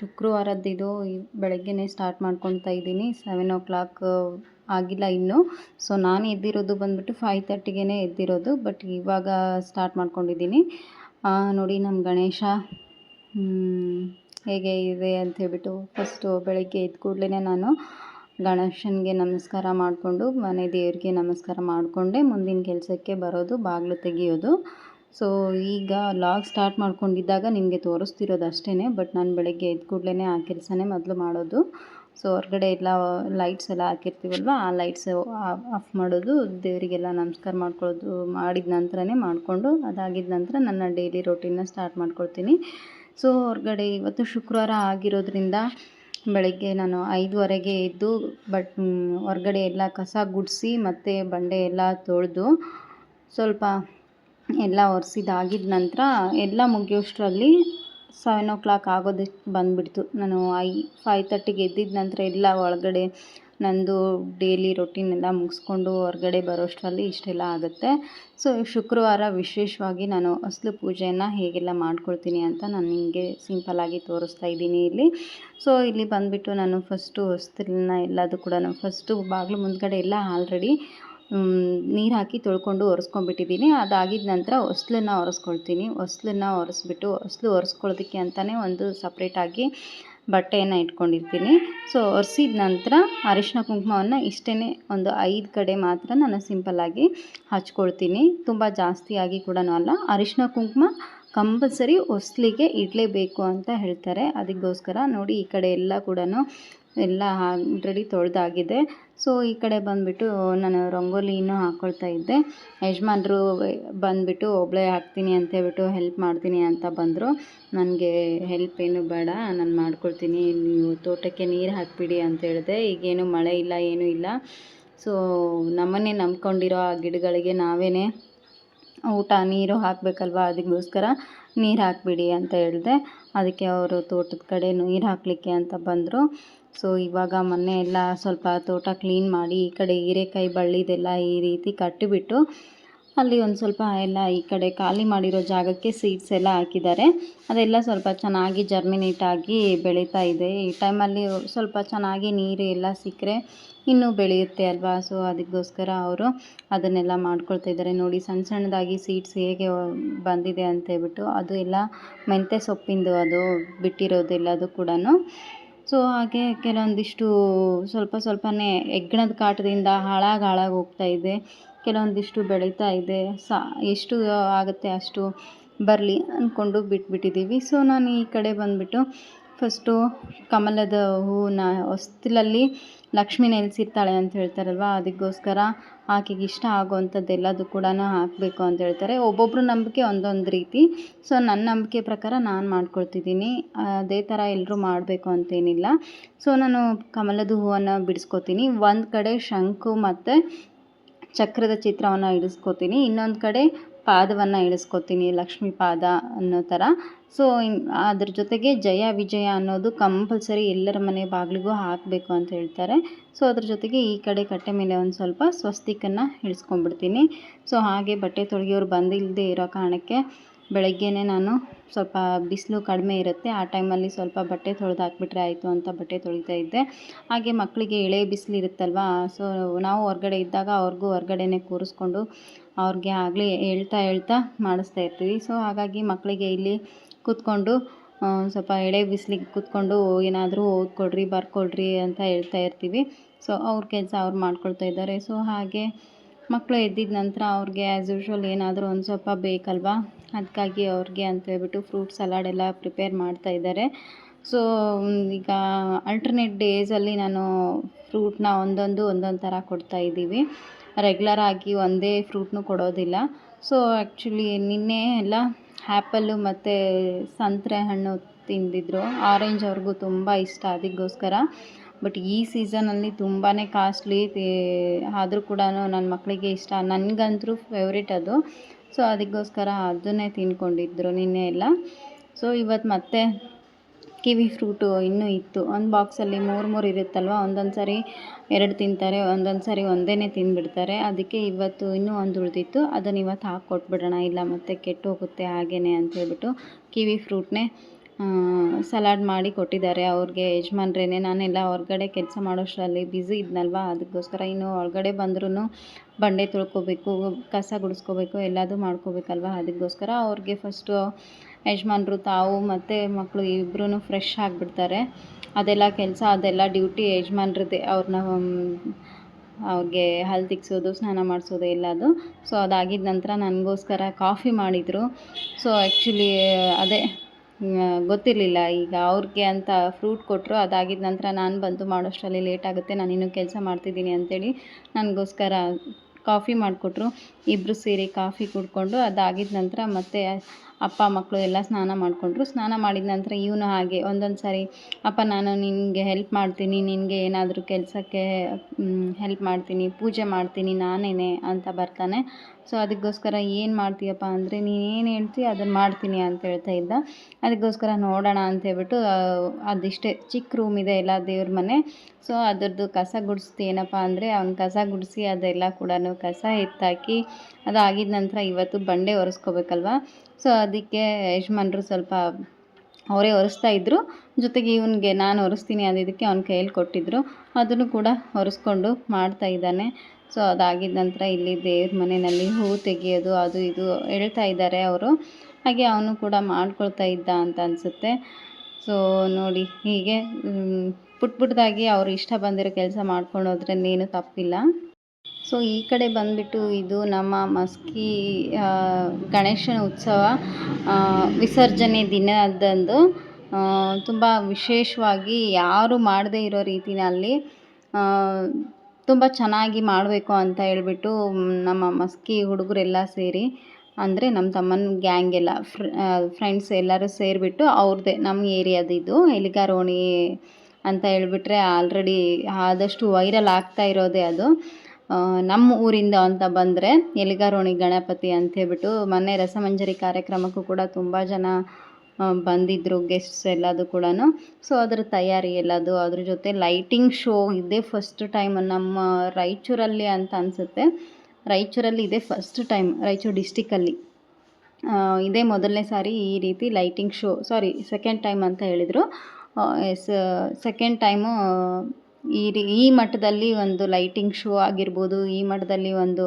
ಶುಕ್ರವಾರದ್ದಿದು ಬೆಳಗ್ಗೆನೇ ಸ್ಟಾರ್ಟ್ ಮಾಡ್ಕೊತಾ ಇದ್ದೀನಿ. ಸೆವೆನ್ ಓ ಕ್ಲಾಕ್ ಆಗಿಲ್ಲ ಇನ್ನೂ. ಸೊ ನಾನು ಎದ್ದಿರೋದು ಬಂದ್ಬಿಟ್ಟು ಫೈವ್ ತರ್ಟಿಗೆ ಎದ್ದಿರೋದು ಬಟ್ ಇವಾಗ ಸ್ಟಾರ್ಟ್ ಮಾಡ್ಕೊಂಡಿದ್ದೀನಿ. ನೋಡಿ ನಮ್ಮ ಗಣೇಶ. ಹೇಗೆ ಇದೆ ಅಂತ ಹೇಳ್ಬಿಟ್ಟು ಫಸ್ಟು ಬೆಳಗ್ಗೆ ಎದ್ದ ಕೂಡಲೇ ನಾನು ಗಣೇಶನಿಗೆ ನಮಸ್ಕಾರ ಮಾಡಿಕೊಂಡು ಮನೆ ದೇವರಿಗೆ ನಮಸ್ಕಾರ ಮಾಡಿಕೊಂಡೆ ಮುಂದಿನ ಕೆಲಸಕ್ಕೆ ಬರೋದು, ಬಾಗಿಲು ತೆಗಿಯೋದು. ಸೊ ಈಗ ಲಾಗ್ ಸ್ಟಾರ್ಟ್ ಮಾಡ್ಕೊಂಡಿದ್ದಾಗ ನಿಮಗೆ ತೋರಿಸ್ತಿರೋದು ಅಷ್ಟೇ ಬಟ್ ನಾನು ಬೆಳಗ್ಗೆ ಎದ್ದ ಕೂಡಲೇ ಆ ಕೆಲಸನೇ ಮೊದಲು ಮಾಡೋದು. ಸೊ ಹೊರಗಡೆ ಎಲ್ಲ ಲೈಟ್ಸ್ ಎಲ್ಲ ಹಾಕಿರ್ತೀವಲ್ವ, ಆ ಲೈಟ್ಸ್ ಆಫ್ ಮಾಡೋದು, ದೇವರಿಗೆಲ್ಲ ನಮಸ್ಕಾರ ಮಾಡ್ಕೊಳ್ಳೋದು, ಮಾಡಿದ ನಂತರನೇ ಮಾಡಿಕೊಂಡು, ಅದಾಗಿದ ನಂತರ ನನ್ನ ಡೈಲಿ ರೊಟೀನ್ನ ಸ್ಟಾರ್ಟ್ ಮಾಡ್ಕೊಳ್ತೀನಿ. ಸೊ ಹೊರಗಡೆ ಇವತ್ತು ಶುಕ್ರವಾರ ಆಗಿರೋದ್ರಿಂದ ಬೆಳಗ್ಗೆ ನಾನು ಐದುವರೆಗೆ ಎದ್ದು ಬಟ್ ಹೊರಗಡೆ ಎಲ್ಲ ಕಸ ಗುಡಿಸಿ ಮತ್ತು ಬಂಡೆ ಎಲ್ಲ ತೊಳೆದು ಸ್ವಲ್ಪ ಎಲ್ಲ ಒರೆಸಿದಾಗಿದ ನಂತರ ಎಲ್ಲ ಮುಗಿಯೋಷ್ಟರಲ್ಲಿ ಸೆವೆನ್ ಓ ಕ್ಲಾಕ್ ಆಗೋದಕ್ಕೆ ಬಂದುಬಿಡ್ತು. ನಾನು ಐ ಫೈವ್ ತರ್ಟಿಗೆ ಎದ್ದಿದ್ದ ನಂತರ ಎಲ್ಲ ಒಳಗಡೆ ನಂದು ಡೈಲಿ ರೊಟೀನ್ ಎಲ್ಲ ಮುಗಿಸ್ಕೊಂಡು ಹೊರಗಡೆ ಬರೋಷ್ಟರಲ್ಲಿ ಇಷ್ಟೆಲ್ಲ ಆಗುತ್ತೆ. ಸೊ ಶುಕ್ರವಾರ ವಿಶೇಷವಾಗಿ ನಾನು ಅಸಲು ಪೂಜೆಯನ್ನು ಹೇಗೆಲ್ಲ ಮಾಡ್ಕೊಳ್ತೀನಿ ಅಂತ ನಾನು ನಿಮಗೆ ಸಿಂಪಲ್ಲಾಗಿ ತೋರಿಸ್ತಾ ಇದ್ದೀನಿ ಇಲ್ಲಿ. ಸೊ ಇಲ್ಲಿ ಬಂದುಬಿಟ್ಟು ನಾನು ಫಸ್ಟು ಹೊಸ್ತಿಲನ್ನ ಎಲ್ಲದು ಕೂಡ, ನಾನು ಫಸ್ಟು ಬಾಗಿಲು ಮುಂದ್ಗಡೆ ಎಲ್ಲ ಆಲ್ರೆಡಿ ನೀರು ಹಾಕಿ ತೊಳ್ಕೊಂಡು ಒರೆಸ್ಕೊಂಡ್ಬಿಟ್ಟಿದ್ದೀನಿ ಅದಾಗಿದ ನಂತರ ಹೊಸ್ಲನ್ನು ಒರೆಸ್ಕೊಳ್ತೀನಿ. ಹೊಸ್ಲನ್ನು ಒರೆಸ್ಬಿಟ್ಟು ಹೊಸ್ಲು ಒರೆಸ್ಕೊಳ್ಳೋದಕ್ಕೆ ಅಂತಲೇ ಒಂದು ಸಪ್ರೇಟಾಗಿ ಬಟ್ಟೆಯನ್ನು ಇಟ್ಕೊಂಡಿರ್ತೀನಿ. ಸೊ ಒರೆಸಿದ ನಂತರ ಅರಿಶಿನ ಕುಂಕುಮವನ್ನು ಇಷ್ಟೇ ಒಂದು ಐದು ಕಡೆ ಮಾತ್ರ ನಾನು ಸಿಂಪಲ್ಲಾಗಿ ಹಚ್ಕೊಳ್ತೀನಿ. ತುಂಬ ಜಾಸ್ತಿಯಾಗಿ ಕೂಡ ಅಲ್ಲ. ಅರಿಶಿನ ಕುಂಕುಮ ಕಂಪಲ್ಸರಿ ಹೊಸ್ಲಿಗೆ ಇಡಲೇಬೇಕು ಅಂತ ಹೇಳ್ತಾರೆ. ಅದಕ್ಕೋಸ್ಕರ ನೋಡಿ ಈ ಕಡೆ ಎಲ್ಲ ಕೂಡ ಎಲ್ಲ ಆಲ್ರೆಡಿ ತೊಳೆದಾಗಿದೆ. ಸೊ, ಈ ಕಡೆ ಬಂದುಬಿಟ್ಟು ನಾನು ರಂಗೋಲಿನೂ ಹಾಕ್ಕೊಳ್ತಾ ಇದ್ದೆ. ಯಜಮಾನ್ರು ಬಂದುಬಿಟ್ಟು ಒಬ್ಬಳೇ ಹಾಕ್ತೀನಿ ಅಂತ ಹೇಳ್ಬಿಟ್ಟು ಹೆಲ್ಪ್ ಮಾಡ್ತೀನಿ ಅಂತ ಬಂದರು. ನನಗೆ ಹೆಲ್ಪ್ ಏನು ಬೇಡ, ನಾನು ಮಾಡ್ಕೊಳ್ತೀನಿ. ನೀವು ತೋಟಕ್ಕೆ ನೀರು ಹಾಕಿಬಿಡಿ ಅಂತ ಹೇಳಿದೆ. ಈಗೇನು ಮಳೆ ಇಲ್ಲ, ಏನೂ ಇಲ್ಲ. ಸೊ, ನಮ್ಮನ್ನೇ ನಂಬ್ಕೊಂಡಿರೋ ಆ ಗಿಡಗಳಿಗೆ ನಾವೇ ಊಟ ನೀರು ಹಾಕಬೇಕಲ್ವ ಅದಕ್ಕೋಸ್ಕರ ನೀರು ಹಾಕಿಬಿಡಿ ಅಂತ ಹೇಳಿದೆ. ಅದಕ್ಕೆ ಅವರು ತೋಟದ ಕಡೆ ನೀರು ಹಾಕಲಿಕ್ಕೆ ಅಂತ ಬಂದರು. ಸೊ ಇವಾಗ ಮೊನ್ನೆ ಎಲ್ಲ ಸ್ವಲ್ಪ ತೋಟ ಕ್ಲೀನ್ ಮಾಡಿ ಈ ಕಡೆ ಹೀರೆಕಾಯಿ ಬಳ್ಳಿದೆಲ್ಲ ಈ ರೀತಿ ಕಟ್ಟಿಬಿಟ್ಟು ಅಲ್ಲಿ ಒಂದು ಸ್ವಲ್ಪ ಎಲ್ಲ ಈ ಕಡೆ ಖಾಲಿ ಮಾಡಿರೋ ಜಾಗಕ್ಕೆ ಸೀಡ್ಸ್ ಎಲ್ಲ ಹಾಕಿದ್ದಾರೆ. ಅದೆಲ್ಲ ಸ್ವಲ್ಪ ಚೆನ್ನಾಗಿ ಜರ್ಮಿನೇಟ್ ಆಗಿ ಬೆಳೀತಾ ಇದೆ. ಈ ಟೈಮಲ್ಲಿ ಸ್ವಲ್ಪ ಚೆನ್ನಾಗಿ ನೀರು ಎಲ್ಲ ಸಿಕ್ಕರೆ ಇನ್ನೂ ಬೆಳೆಯುತ್ತೆ ಅಲ್ವಾ? ಸೊ ಅದಕ್ಕೋಸ್ಕರ ಅವರು ಅದನ್ನೆಲ್ಲ ಮಾಡ್ಕೊಳ್ತಾ ಇದ್ದಾರೆ. ನೋಡಿ ಸಣ್ಣ ಸಣ್ಣದಾಗಿ ಸೀಡ್ಸ್ ಹೇಗೆ ಬಂದಿದೆ ಅಂತ ಹೇಳ್ಬಿಟ್ಟು ಅದು ಎಲ್ಲ ಮೆಂತ್ಯ ಸೊಪ್ಪಿಂದು ಅದು ಬಿಟ್ಟಿರೋದು ಎಲ್ಲದು ಕೂಡ ಸೊ ಹಾಗೆ ಕೆಲವೊಂದಿಷ್ಟು ಸ್ವಲ್ಪ ಸ್ವಲ್ಪನೇ ಹೆಗ್ಗಣದ ಕಾಟದಿಂದ ಹಾಳಾಗಿ ಹಾಳಾಗಿ ಹೋಗ್ತಾ ಇದೆ. ಕೆಲವೊಂದಿಷ್ಟು ಬೆಳೀತಾ ಇದೆ. ಸಾ, ಎಷ್ಟು ಆಗುತ್ತೆ ಅಷ್ಟು ಬರಲಿ ಅಂದ್ಕೊಂಡು ಬಿಟ್ಬಿಟ್ಟಿದ್ದೀವಿ. ಸೊ, ನಾನು ಈ ಕಡೆ ಬಂದುಬಿಟ್ಟು ಫಸ್ಟು ಕಮಲದ ಹೂವನ್ನ ಹೊಸ್ತಿಲಲ್ಲಿ ಲಕ್ಷ್ಮಿ ನೆಲೆಸಿರ್ತಾಳೆ ಅಂತ ಹೇಳ್ತಾರಲ್ವ, ಅದಕ್ಕೋಸ್ಕರ ಆಕೆಗೆ ಇಷ್ಟ ಆಗೋವಂಥದ್ದು ಎಲ್ಲದು ಕೂಡ ಹಾಕಬೇಕು ಅಂತ ಹೇಳ್ತಾರೆ. ಒಬ್ಬೊಬ್ಬರು ನಂಬಿಕೆ ಒಂದೊಂದು ರೀತಿ. ಸೊ, ನನ್ನ ನಂಬಿಕೆ ಪ್ರಕಾರ ನಾನು ಮಾಡ್ಕೊಳ್ತಿದ್ದೀನಿ. ಅದೇ ಥರ ಎಲ್ಲರೂ ಮಾಡಬೇಕು ಅಂತೇನಿಲ್ಲ. ಸೊ, ನಾನು ಕಮಲದ ಹೂವನ್ನು ಬಿಡಿಸ್ಕೊತೀನಿ. ಒಂದು ಕಡೆ ಶಂಕು ಮತ್ತು ಚಕ್ರದ ಚಿತ್ರವನ್ನು ಇಳಿಸ್ಕೋತೀನಿ. ಇನ್ನೊಂದು ಕಡೆ ಪಾದವನ್ನು ಇಳಿಸ್ಕೋತೀನಿ, ಲಕ್ಷ್ಮೀ ಪಾದ ಅನ್ನೋ ಥರ ಸೊ ಅದ್ರ ಜೊತೆಗೆ ಜಯ ವಿಜಯ ಅನ್ನೋದು ಕಂಪಲ್ಸರಿ ಎಲ್ಲರ ಮನೆ ಬಾಗಿಲಿಗೂ ಹಾಕಬೇಕು ಅಂತ ಹೇಳ್ತಾರೆ. ಸೊ ಅದ್ರ ಜೊತೆಗೆ ಈ ಕಡೆ ಕಟ್ಟೆ ಮೇಲೆ ಒಂದು ಸ್ವಲ್ಪ ಸ್ವಸ್ತಿಕನ್ನು ಇಳಿಸ್ಕೊಂಡ್ಬಿಡ್ತೀನಿ. ಸೊ ಹಾಗೆ ಬಟ್ಟೆ ತೊಳೆಯೋರು ಬಂದಿಲ್ಲದೆ ಇರೋ ಕಾರಣಕ್ಕೆ ಬೆಳಗ್ಗೆನೇ ನಾನು ಸ್ವಲ್ಪ ಬಿಸಿಲು ಕಡಿಮೆ ಇರುತ್ತೆ. ಆ ಟೈಮಲ್ಲಿ ಸ್ವಲ್ಪ ಬಟ್ಟೆ ತೊಳೆದು ಹಾಕ್ಬಿಟ್ರೆ ಆಯಿತು ಅಂತ ಬಟ್ಟೆ ತೊಳಿತಾ ಇದ್ದೆ. ಹಾಗೆ ಮಕ್ಕಳಿಗೆ ಎಳೆ ಬಿಸಿಲು ಇರುತ್ತಲ್ವಾ? ಸೊ ನಾವು ಹೊರಗಡೆ ಇದ್ದಾಗ ಅವ್ರಿಗೂ ಹೊರಗಡೆನೆ ಕೂರಿಸ್ಕೊಂಡು ಅವ್ರಿಗೆ ಆಗಲಿ ಹೇಳ್ತಾ ಹೇಳ್ತಾ ಮಾಡಿಸ್ತಾ ಇರ್ತೀವಿ. ಸೊ ಹಾಗಾಗಿ ಮಕ್ಕಳಿಗೆ ಇಲ್ಲಿ ಕೂತ್ಕೊಂಡು ಸ್ವಲ್ಪ ಎಳೆ ಬಿಸಿಲಿಗೆ ಕೂತ್ಕೊಂಡು ಏನಾದರೂ ಓದ್ಕೊಡ್ರಿ, ಬರ್ಕೊಡ್ರಿ ಅಂತ ಹೇಳ್ತಾ ಇರ್ತೀವಿ. ಸೊ ಅವ್ರ ಕೆಲಸ ಅವ್ರು ಮಾಡ್ಕೊಳ್ತಾ ಇದ್ದಾರೆ. ಸೊ ಹಾಗೆ ಮಕ್ಕಳು ಎದ್ದಿದ ನಂತರ ಅವ್ರಿಗೆ ಆ್ಯಸ್ ಯೂಶ್ವಲ್ ಏನಾದರೂ ಒಂದು ಸ್ವಲ್ಪ ಬೇಕಲ್ವಾ? ಅದಕ್ಕಾಗಿ ಅವ್ರಿಗೆ ಅಂತ ಹೇಳ್ಬಿಟ್ಟು ಫ್ರೂಟ್ ಸಲಾಡ್ ಎಲ್ಲ ಪ್ರಿಪೇರ್ ಮಾಡ್ತಾ ಇದ್ದಾರೆ. ಸೊ ಈಗ ಅಲ್ಟರ್ನೇಟ್ ಡೇಸಲ್ಲಿ ನಾನು ಫ್ರೂಟ್ನ ಒಂದೊಂದು ಒಂದೊಂದು ಥರ ಕೊಡ್ತಾ ಇದ್ದೀವಿ. ರೆಗ್ಯುಲರ್ ಆಗಿ ಒಂದೇ ಫ್ರೂಟ್ನು ಕೊಡೋದಿಲ್ಲ. ಸೊ ಆ್ಯಕ್ಚುಲಿ ನಿನ್ನೆ ಎಲ್ಲ ಆ್ಯಪಲ್ಲು ಮತ್ತು ಸಂತ್ರೆ ಹಣ್ಣು ತಿಂದಿದ್ರು. ಆರೆಂಜ್ ಅವ್ರಿಗೂ ತುಂಬ ಇಷ್ಟ, ಅದಕ್ಕೋಸ್ಕರ. ಬಟ್ ಈ ಸೀಸನಲ್ಲಿ ತುಂಬಾ ಕಾಸ್ಟ್ಲಿ ಆದರೂ ಕೂಡ ನನ್ನ ಮಕ್ಕಳಿಗೆ ಇಷ್ಟ. ನನಗಂತೂ ಫೇವ್ರೇಟ್ ಅದು. ಸೊ ಅದಕ್ಕೋಸ್ಕರ ಅದನ್ನೇ ತಿನ್ಕೊಂಡಿದ್ರು ನಿನ್ನೆ ಎಲ್ಲ. ಸೊ ಇವತ್ತು ಮತ್ತೆ ಕಿವಿ ಫ್ರೂಟು ಇನ್ನೂ ಇತ್ತು. ಒಂದು ಬಾಕ್ಸಲ್ಲಿ ಮೂರು ಮೂರು ಇರುತ್ತಲ್ವ? ಒಂದೊಂದು ಸಾರಿ ಎರಡು ತಿಂತಾರೆ, ಒಂದೊಂದು ಸಾರಿ ಒಂದೇ ತಿಂದುಬಿಡ್ತಾರೆ ಅದಕ್ಕೆ ಇವತ್ತು ಇನ್ನೂ ಒಂದು ಉಳಿದಿತ್ತು. ಅದನ್ನು ಇವತ್ತು ಹಾಕಿ ಕೊಟ್ಬಿಡೋಣ. ಇಲ್ಲ ಮತ್ತೆ ಕೆಟ್ಟು ಹೋಗುತ್ತೆ ಹಾಗೇ ಅಂತ ಹೇಳ್ಬಿಟ್ಟು ಕಿವಿ ಫ್ರೂಟ್ನೇ ಸಲಾಡ್ ಮಾಡಿ ಕೊಟ್ಟಿದ್ದಾರೆ. ಅವ್ರಿಗೆ ಯಜಮಾನ್ರೇನೆ, ನಾನೆಲ್ಲ ಹೊರ್ಗಡೆ ಕೆಲಸ ಮಾಡೋಷ್ಟರಲ್ಲಿ ಬ್ಯುಸಿ ಇದ್ನಲ್ವ? ಅದಕ್ಕೋಸ್ಕರ ಇನ್ನು ಒಳಗಡೆ ಬಂದ್ರೂ ಬಂಡೆ ತೊಳ್ಕೊಬೇಕು, ಕಸ ಗುಡಿಸ್ಕೋಬೇಕು ಎಲ್ಲದೂ ಮಾಡ್ಕೋಬೇಕಲ್ವ? ಅದಕ್ಕೋಸ್ಕರ ಅವ್ರಿಗೆ ಫಸ್ಟು ಯಜಮಾನ್ರು, ತಾವು ಮತ್ತು ಮಕ್ಕಳು ಇಬ್ಬರೂ ಫ್ರೆಶ್ ಆಗಿಬಿಡ್ತಾರೆ. ಅದೆಲ್ಲ ಕೆಲಸ, ಅದೆಲ್ಲ ಡ್ಯೂಟಿ ಯಜಮಾನ್ರದ್ದೇ. ಅವ್ರನ್ನ ಅವ್ರಿಗೆ ಹಲ್ಲು ತಿಕ್ಸೋದು, ಸ್ನಾನ ಮಾಡಿಸೋದು, ಎಲ್ಲದು. ಸೊ ಅದಾಗಿದ್ದ ನಂತರ ನನಗೋಸ್ಕರ ಕಾಫಿ ಮಾಡಿದರು. ಸೊ ಆ್ಯಕ್ಚುಲಿ ಅದೇ ಗೊತ್ತಿರಲಿಲ್ಲ. ಈಗ ಅವ್ರಿಗೆ ಅಂತ ಫ್ರೂಟ್ ಕೊಟ್ಟರು ಅದಾಗಿದ್ದ ನಂತರ ನಾನು ಬಂದು ಮಾಡೋಷ್ಟರಲ್ಲಿ ಲೇಟ್ ಆಗುತ್ತೆ, ನಾನು ಇನ್ನೂ ಕೆಲಸ ಮಾಡ್ತಿದ್ದೀನಿ ಅಂತೇಳಿ ನನಗೋಸ್ಕರ ಕಾಫಿ ಮಾಡಿಕೊಟ್ರು. ಇಬ್ಬರು ಸೇರಿ ಕಾಫಿ ಕುಡ್ಕೊಂಡು ಅದಾಗಿದ್ದ ನಂತರ ಮತ್ತೆ ಅಪ್ಪ ಮಕ್ಕಳು ಎಲ್ಲ ಸ್ನಾನ ಮಾಡಿಕೊಂಡ್ರು. ಸ್ನಾನ ಮಾಡಿದ ನಂತರ ಇವನು ಹಾಗೆ ಒಂದೊಂದು ಸಾರಿ, ಅಪ್ಪ, ನಾನು ನಿನಗೆ ಹೆಲ್ಪ್ ಮಾಡ್ತೀನಿ, ನಿನಗೆ ಏನಾದರೂ ಕೆಲಸಕ್ಕೆ ಹೆಲ್ಪ್ ಮಾಡ್ತೀನಿ, ಪೂಜೆ ಮಾಡ್ತೀನಿ, ನಾನೇನೆ ಅಂತ ಬರ್ತಾನೆ. ಸೊ ಅದಕ್ಕೋಸ್ಕರ ಏನು ಮಾಡ್ತೀಯಪ್ಪ ಅಂದರೆ, ನೀನೇನು ಹೇಳ್ತೀಯ ಅದನ್ನು ಮಾಡ್ತೀನಿ ಅಂತ ಹೇಳ್ತಾ ಇದ್ದ. ಅದಕ್ಕೋಸ್ಕರ ನೋಡೋಣ ಅಂತ ಹೇಳ್ಬಿಟ್ಟು ಅದಿಷ್ಟೇ ಚಿಕ್ಕ ರೂಮ್ ಇದೆ ಎಲ್ಲ ದೇವ್ರ ಮನೆ. ಸೊ ಅದರದ್ದು ಕಸ ಗುಡಿಸ್ತೀನಪ್ಪ ಅಂದರೆ, ಅವ್ನು ಕಸ ಗುಡಿಸಿ ಅದೆಲ್ಲ ಕೂಡ ಕಸ ಎತ್ತಾಕಿ, ಅದಾಗಿದ ನಂತರ ಇವತ್ತು ಬಂಡೆ ಒರೆಸ್ಕೋಬೇಕಲ್ವ? ಸೊ ಅದಕ್ಕೆ ಯಜಮಾನ್ರು ಸ್ವಲ್ಪ ಅವರೇ ಒರೆಸ್ತಾ ಇದ್ದರು ಜೊತೆಗೆ ಇವನಿಗೆ ನಾನು ಒರೆಸ್ತೀನಿ ಅಂದಿದ್ದಕ್ಕೆ ಅವ್ನ ಕೈಯಲ್ಲಿ ಕೊಟ್ಟಿದ್ದರು ಅದನ್ನು ಕೂಡ ಒರೆಸ್ಕೊಂಡು ಮಾಡ್ತಾ ಇದ್ದಾನೆ. ಸೊ ಅದಾಗಿದ್ದ ನಂತರ ಇಲ್ಲಿ ದೇವ್ರ ಮನೆಯಲ್ಲಿ ಹೂವು ತೆಗೆಯೋದು, ಅದು ಇದು ಹೇಳ್ತಾ ಇದ್ದಾರೆ ಅವರು. ಹಾಗೆ ಅವನು ಕೂಡ ಮಾಡ್ಕೊಳ್ತಾ ಇದ್ದ ಅಂತ ಅನಿಸುತ್ತೆ. ಸೊ ನೋಡಿ, ಹೀಗೆ ಪುಟ್ಟ ಪುಟ್ಟದಾಗಿ ಅವ್ರು ಇಷ್ಟ ಬಂದಿರೋ ಕೆಲಸ ಮಾಡ್ಕೊಂಡು ಹೋದ್ರೆ ನೀನು ತಪ್ಪಿಲ್ಲ. ಸೊ, ಈ ಕಡೆ ಬಂದುಬಿಟ್ಟು ಇದು ನಮ್ಮ ಮಸ್ಕಿ ಗಣೇಶನ ಉತ್ಸವ ವಿಸರ್ಜನೆ ದಿನದಂದು ತುಂಬ ವಿಶೇಷವಾಗಿ ಯಾರು ಮಾಡದೇ ಇರೋ ರೀತಿಯಲ್ಲಿ ತುಂಬ ಚೆನ್ನಾಗಿ ಮಾಡಬೇಕು ಅಂತ ಹೇಳ್ಬಿಟ್ಟು ನಮ್ಮ ಮಸ್ಕಿ ಹುಡುಗರೆಲ್ಲ ಸೇರಿ, ಅಂದರೆ ನಮ್ಮ ತಮ್ಮನ ಗ್ಯಾಂಗ್ ಎಲ್ಲ ಫ್ರೆಂಡ್ಸ್ ಎಲ್ಲರೂ ಸೇರಿಬಿಟ್ಟು ಅವ್ರದ್ದೇ ನಮ್ಮ ಏರಿಯಾದಿದ್ದು ಎಲಿಗಾರೋಣಿ ಅಂತ ಹೇಳ್ಬಿಟ್ರೆ ಆಲ್ರೆಡಿ ಆದಷ್ಟು ವೈರಲ್ ಆಗ್ತಾ ಇರೋದೇ ಅದು. ನಮ್ಮ ಊರಿಂದ ಅಂತ ಬಂದರೆ ಎಲಿಗಾರೋಣಿ ಗಣಪತಿ ಅಂತ ಹೇಳ್ಬಿಟ್ಟು ಮೊನ್ನೆ ರಸಮಂಜರಿ ಕಾರ್ಯಕ್ರಮಕ್ಕೂ ಕೂಡ ತುಂಬ ಜನ ಬಂದಿದ್ದರು ಗೆಸ್ಟ್ಸ್ ಎಲ್ಲದು ಕೂಡ ಸೊ ಅದರ ತಯಾರಿ ಎಲ್ಲದು, ಅದ್ರ ಜೊತೆ ಲೈಟಿಂಗ್ ಶೋ ಇದೇ ಫಸ್ಟ್ ಟೈಮ್ ನಮ್ಮ ರಾಯಚೂರಲ್ಲಿ ಅಂತ ಅನಿಸುತ್ತೆ. ರಾಯಚೂರಲ್ಲಿ ಇದೇ ಫಸ್ಟ್ ಟೈಮ್ ರಾಯಚೂರು ಡಿಸ್ಟಿಕಲ್ಲಿ ಇದೇ ಮೊದಲನೇ ಸಾರಿ ಈ ರೀತಿ ಲೈಟಿಂಗ್ ಶೋ ಸಾರಿ ಸೆಕೆಂಡ್ ಟೈಮ್ ಅಂತ ಹೇಳಿದರು. ಸೆಕೆಂಡ್ ಟೈಮು ಈ ರೀ, ಈ ಮಠದಲ್ಲಿ ಒಂದು ಲೈಟಿಂಗ್ ಶೋ ಆಗಿರ್ಬೋದು, ಈ ಮಠದಲ್ಲಿ ಒಂದು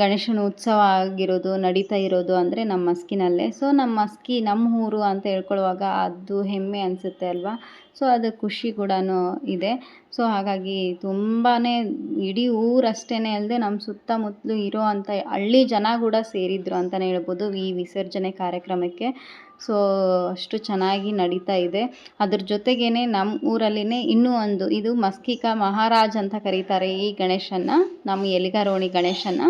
ಗಣೇಶನ ಉತ್ಸವ ಆಗಿರೋದು, ನಡೀತಾ ಇರೋದು ಅಂದರೆ ನಮ್ಮ ಮಸ್ಕಿನಲ್ಲೇ. ಸೊ ನಮ್ಮ ಮಸ್ಕಿ, ನಮ್ಮ ಊರು ಅಂತ ಹೇಳ್ಕೊಳ್ಳುವಾಗ ಅದು ಹೆಮ್ಮೆ ಅನಿಸುತ್ತೆ ಅಲ್ವಾ? ಸೊ ಅದು ಖುಷಿ ಕೂಡ ಇದೆ. ಸೊ ಹಾಗಾಗಿ ತುಂಬಾ ಇಡೀ ಊರಷ್ಟೇ ಅಲ್ಲದೆ ನಮ್ಮ ಸುತ್ತಮುತ್ತಲು ಇರೋ ಅಂಥ ಹಳ್ಳಿ ಜನ ಕೂಡ ಸೇರಿದ್ರು ಅಂತಲೇ ಹೇಳ್ಬೋದು ಈ ವಿಸರ್ಜನೆ ಕಾರ್ಯಕ್ರಮಕ್ಕೆ. ಸೊ, ಅಷ್ಟು ಚೆನ್ನಾಗಿ ನಡೀತಾ ಇದೆ. ಅದ್ರ ಜೊತೆಗೇನೆ ನಮ್ಮ ಊರಲ್ಲಿನೇ ಇನ್ನೂ ಒಂದು, ಇದು ಮಸ್ಕಿಕಾ ಮಹಾರಾಜ್ ಅಂತ ಕರೀತಾರೆ ಈ ಗಣೇಶನ್ನ, ನಮ್ಮ ಎಲಿಗಾರ ಓಣಿ ಗಣೇಶನ್ನ.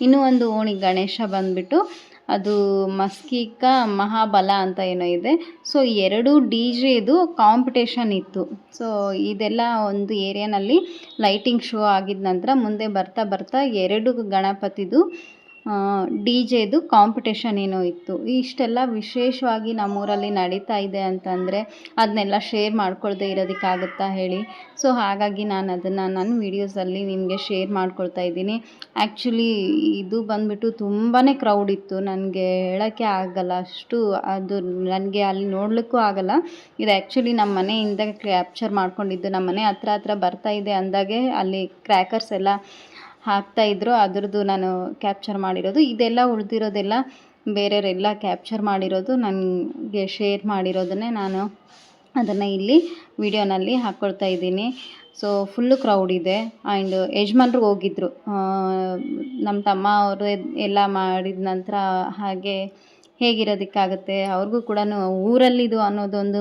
ಇನ್ನೂ ಒಂದು ಓಣಿ ಗಣೇಶ ಬಂದ್ಬಿಟ್ಟು ಅದು ಮಸ್ಕಿಕಾ ಮಹಾಬಲ ಅಂತ ಏನೋ ಇದೆ. ಸೊ, ಎರಡು ಡಿ ಜೆದು ಕಾಂಪಿಟೇಷನ್ ಇತ್ತು. ಸೊ, ಇದೆಲ್ಲ ಒಂದು ಏರಿಯಾನಲ್ಲಿ ಲೈಟಿಂಗ್ ಶೋ ಆಗಿದ ನಂತರ ಮುಂದೆ ಬರ್ತಾ ಬರ್ತಾ ಎರಡು ಗಣಪತಿದು ಡಿ ಜೆದು ಕಾಂಪಿಟೇಷನ್ ಏನೋ ಇತ್ತು. ಇಷ್ಟೆಲ್ಲ ವಿಶೇಷವಾಗಿ ನಮ್ಮೂರಲ್ಲಿ ನಡೀತಾ ಇದೆ ಅಂತಂದರೆ ಅದನ್ನೆಲ್ಲ ಶೇರ್ ಮಾಡ್ಕೊಳ್ದೆ ಇರೋದಕ್ಕಾಗುತ್ತಾ ಹೇಳಿ. ಸೊ ಹಾಗಾಗಿ ನಾನು ಅದನ್ನು ನನ್ನ ವೀಡಿಯೋಸಲ್ಲಿ ನಿಮಗೆ ಶೇರ್ ಮಾಡ್ಕೊಳ್ತಾ ಇದ್ದೀನಿ. ಆ್ಯಕ್ಚುಲಿ ಇದು ಬಂದುಬಿಟ್ಟು ತುಂಬಾ ಕ್ರೌಡ್ ಇತ್ತು. ನನಗೆ ಹೇಳೋಕ್ಕೆ ಆಗಲ್ಲ ಅಷ್ಟು, ಅದು ನನಗೆ ಅಲ್ಲಿ ನೋಡಲಿಕ್ಕೂ ಆಗಲ್ಲ. ಇದು ಆ್ಯಕ್ಚುಲಿ ನಮ್ಮ ಮನೆಯಿಂದ ಕ್ಯಾಪ್ಚರ್ ಮಾಡ್ಕೊಂಡಿದ್ದು ನಮ್ಮ ಮನೆ ಹತ್ರ ಹತ್ರ ಬರ್ತಾ ಇದೆ ಅಂದಾಗೆ ಅಲ್ಲಿ ಕ್ರ್ಯಾಕರ್ಸ್ ಎಲ್ಲ ಹಾಕ್ತಾಯಿದ್ರು ಅದರದ್ದು ನಾನು ಕ್ಯಾಪ್ಚರ್ ಮಾಡಿರೋದು. ಇದೆಲ್ಲ ಉಳಿದಿರೋದೆಲ್ಲ ಬೇರೆಯವರೆಲ್ಲ ಕ್ಯಾಪ್ಚರ್ ಮಾಡಿರೋದು, ನನಗೆ ಶೇರ್ ಮಾಡಿರೋದನ್ನೇ ನಾನು ಅದನ್ನು ಇಲ್ಲಿ ವಿಡಿಯೋನಲ್ಲಿ ಹಾಕ್ಕೊಳ್ತಾ ಇದ್ದೀನಿ. ಸೊ ಫುಲ್ಲು ಕ್ರೌಡ್ ಇದೆ. ಆ್ಯಂಡ್ ಯಜಮಾನ್ರು ಹೋಗಿದ್ರು. ನಮ್ಮ ತಮ್ಮ ಅವರು ಎಲ್ಲ ಮಾಡಿದ ನಂತರ ಹಾಗೆ ಹೇಗಿರೋದಕ್ಕಾಗುತ್ತೆ? ಅವ್ರಿಗೂ ಕೂಡ ಊರಲ್ಲಿದು ಅನ್ನೋದೊಂದು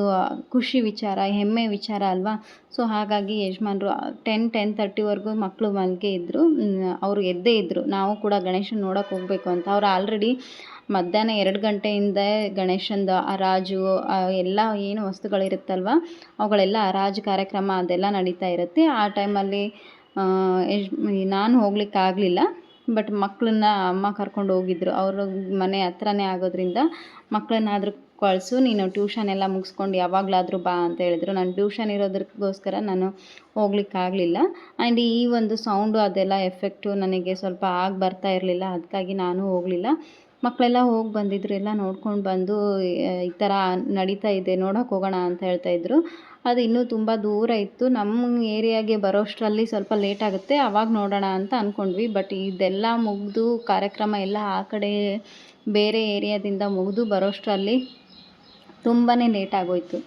ಖುಷಿ ವಿಚಾರ, ಹೆಮ್ಮೆ ವಿಚಾರ ಅಲ್ವಾ? ಸೊ, ಹಾಗಾಗಿ ಯಜಮಾನ್ರು ಟೆನ್ ಟೆನ್ ತರ್ಟಿವರೆಗೂ ಮಕ್ಕಳು ಮಲ್ಗೆ ಇದ್ದರು ಅವರು ಎದ್ದೇ ಇದ್ದರು ನಾವು ಕೂಡ ಗಣೇಶನ ನೋಡೋಕೆ ಹೋಗಬೇಕು ಅಂತ. ಅವ್ರು ಆಲ್ರೆಡಿ ಮಧ್ಯಾಹ್ನ ಎರಡು ಗಂಟೆಯಿಂದ ಗಣೇಶಂದು ಹರಾಜು ಎಲ್ಲ ಏನು ವಸ್ತುಗಳಿರುತ್ತಲ್ವ? ಅವುಗಳೆಲ್ಲ ಹರಾಜು ಕಾರ್ಯಕ್ರಮ ಅದೆಲ್ಲ ನಡೀತಾ ಇರುತ್ತೆ. ಆ ಟೈಮಲ್ಲಿ ಯಜ್ ನಾನು ಹೋಗ್ಲಿಕ್ಕಾಗಲಿಲ್ಲ. ಬಟ್ ಮಕ್ಕಳನ್ನ ಅಮ್ಮ ಕರ್ಕೊಂಡು ಹೋಗಿದ್ರು. ಅವ್ರ ಮನೆ ಹತ್ರನೇ ಆಗೋದ್ರಿಂದ ಮಕ್ಕಳನ್ನಾದ್ರೂ ಕಳಿಸು, ನೀನು ಟ್ಯೂಷನ್ ಎಲ್ಲ ಮುಗಿಸ್ಕೊಂಡು ಯಾವಾಗಲಾದರೂ ಬಾ ಅಂತ ಹೇಳಿದ್ರು. ನಾನು ಟ್ಯೂಷನ್ ಇರೋದಕ್ಕೋಸ್ಕರ ನಾನು ಹೋಗ್ಲಿಕ್ಕಾಗಲಿಲ್ಲ. ಆ್ಯಂಡ್ ಈ ಒಂದು ಸೌಂಡು ಅದೆಲ್ಲ ಎಫೆಕ್ಟು ನನಗೆ ಸ್ವಲ್ಪ ಆಗಿ ಬರ್ತಾ ಇರಲಿಲ್ಲ. ಅದಕ್ಕಾಗಿ ನಾನು ಹೋಗಲಿಲ್ಲ. ಮಕ್ಕಳೆಲ್ಲ ಹೋಗಿ ಬಂದಿದ್ರು. ಎಲ್ಲ ನೋಡ್ಕೊಂಡು ಬಂದು, ಈ ಥರ ನಡೀತಾ ಇದೆ. ನೋಡೋಕೆ ಹೋಗೋಣ ಅಂತ ಹೇಳ್ತಾಯಿದ್ರು ಅದು ಇನ್ನೂ ತುಂಬ ದೂರ ಇತ್ತು. ನಮ್ಮ ಏರಿಯಾಗೆ ಬರೋಷ್ಟರಲ್ಲಿ ಸ್ವಲ್ಪ ಲೇಟ್ ಆಗುತ್ತೆ. ಆವಾಗ ನೋಡೋಣ ಅಂತ ಅಂದ್ಕೊಂಡ್ವಿ ಬಟ್ ಇದೆಲ್ಲ ಮುಗಿದು ಕಾರ್ಯಕ್ರಮ ಎಲ್ಲ ಆ ಕಡೆ ಬೇರೆ ಏರಿಯಾದಿಂದ ಮುಗಿದು ಬರೋಷ್ಟರಲ್ಲಿ ತುಂಬಾ ಲೇಟ್ ಆಗೋಯಿತು.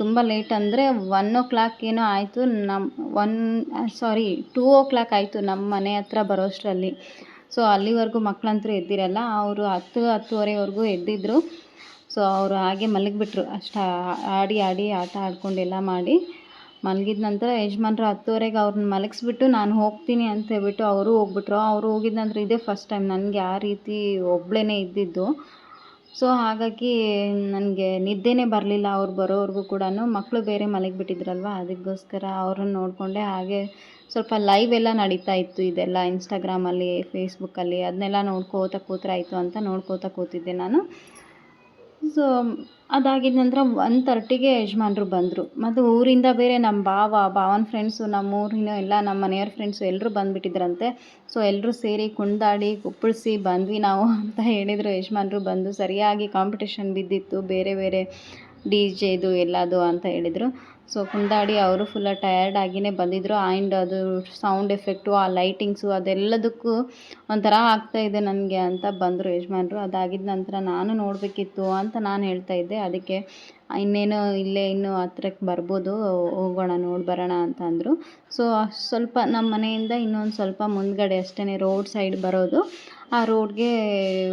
ತುಂಬ ಲೇಟ್ ಅಂದರೆ ಒನ್ ಓ ಕ್ಲಾಕ್ ಏನೋ ಆಯಿತು. ನಮ್ಮ ಒನ್ ಸಾರಿ ಟೂ ಓ ಕ್ಲಾಕ್ ಆಯಿತು ನಮ್ಮ ಮನೆ ಹತ್ರ ಬರೋಷ್ಟರಲ್ಲಿ. ಸೊ ಅಲ್ಲಿವರೆಗೂ ಮಕ್ಕಳಂತೂ ಎದ್ದಿರಲ್ಲ. ಅವರು ಹತ್ತು, ಹತ್ತುವರೆವರೆಗೂ ಎದ್ದಿದ್ದರು ಸೊ ಅವರು ಹಾಗೆ ಮಲಗಿಬಿಟ್ರು. ಅಷ್ಟು ಆಡಿ ಆಡಿ ಆಟ ಆಡ್ಕೊಂಡೆಲ್ಲ ಮಾಡಿ ಮಲಗಿದ ನಂತರ ಯಜಮಾನ್ರು ಹತ್ತುವರೆಗೆ ಅವ್ರನ್ನ ಮಲಗಿಸ್ಬಿಟ್ಟು ನಾನು ಹೋಗ್ತೀನಿ ಅಂತ ಹೇಳ್ಬಿಟ್ಟು ಅವರು ಹೋಗ್ಬಿಟ್ರು. ಅವರು ಹೋಗಿದ ನಂತರ ಇದೇ ಫಸ್ಟ್ ಟೈಮ್ ನನಗೆ ಆ ರೀತಿ ಒಬ್ಬಳೇ ಇದ್ದಿದ್ದು. ಸೊ ಹಾಗಾಗಿ ನನಗೆ ನಿದ್ದೆನೇ ಬರಲಿಲ್ಲ ಅವ್ರು ಬರೋವರೆಗೂ ಕೂಡ ಮಕ್ಕಳು ಬೇರೆ ಮಲಗಿಬಿಟ್ಟಿದ್ರಲ್ವ, ಅದಕ್ಕೋಸ್ಕರ ಅವ್ರನ್ನ ನೋಡಿಕೊಂಡೆ. ಹಾಗೆ ಸ್ವಲ್ಪ ಲೈವ್ ಎಲ್ಲ ನಡೀತಾ ಇತ್ತು ಇದೆಲ್ಲ ಇನ್ಸ್ಟಾಗ್ರಾಮಲ್ಲಿ ಫೇಸ್ಬುಕ್ಕಲ್ಲಿ ಅದನ್ನೆಲ್ಲ ನೋಡ್ಕೋತಾ ಕೂತ್ರಾಯಿತು ಅಂತ ನೋಡ್ಕೋತಾ ಕೂತಿದ್ದೆ ನಾನು. ಸೊ ಅದಾಗಿದ ನಂತರ ಒನ್ ತರ್ಟಿಗೆ ಯಜಮಾನ್ರು ಬಂದರು. ಮತ್ತು ಊರಿಂದ ಬೇರೆ ನಮ್ಮ ಭಾವ, ಭಾವನ ಫ್ರೆಂಡ್ಸು ನಮ್ಮ ಊರಿನ ಎಲ್ಲ ನಮ್ಮ ಮನೆಯವ್ರ ಫ್ರೆಂಡ್ಸು ಎಲ್ಲರೂ ಬಂದುಬಿಟ್ಟಿದ್ರಂತೆ. ಸೊ ಎಲ್ಲರೂ ಸೇರಿ ಕುಣಿದಾಡಿ, ಕುಪ್ಪಳಿಸಿ ಬಂದ್ವಿ ನಾವು ಅಂತ ಹೇಳಿದರು ಯಜಮಾನ್ರು ಬಂದು. ಸರಿಯಾಗಿ ಕಾಂಪಿಟೇಷನ್ ಬಿದ್ದಿತ್ತು, ಬೇರೆ ಬೇರೆ ಡಿ ಜೆದು ಎಲ್ಲದು ಅಂತ ಹೇಳಿದರು. ಸೊ ಕುಂದಾಡಿ ಅವರು ಫುಲ್ಲ ಟಯರ್ಡ್ ಆಗಿಯೇ ಬಂದಿದ್ದರು ಆ್ಯಂಡ್ ಅದು ಸೌಂಡ್ ಎಫೆಕ್ಟು ಆ ಲೈಟಿಂಗ್ಸು ಅದೆಲ್ಲದಕ್ಕೂ ಒಂಥರ ಇದೆ ನನಗೆ ಅಂತ ಬಂದರು ಯಜಮಾನ್ರು. ಅದಾಗಿದ್ದ ನಂತರ ನಾನು ನೋಡಬೇಕಿತ್ತು ಅಂತ ನಾನು ಹೇಳ್ತಾ ಇದ್ದೆ. ಅದಕ್ಕೆ ಇನ್ನೇನು ಇಲ್ಲೇ ಇನ್ನೂ ಹತ್ರಕ್ಕೆ ಬರ್ಬೋದು, ಹೋಗೋಣ, ನೋಡಿ ಬರೋಣ ಅಂತ ಅಂದರು. ಸೊ ಸ್ವಲ್ಪ ನಮ್ಮ ಮನೆಯಿಂದ ಇನ್ನೊಂದು ಸ್ವಲ್ಪ ಮುಂದ್ಗಡೆ ಅಷ್ಟೇ ರೋಡ್ ಸೈಡ್ ಬರೋದು. ಆ ರೋಡ್ಗೆ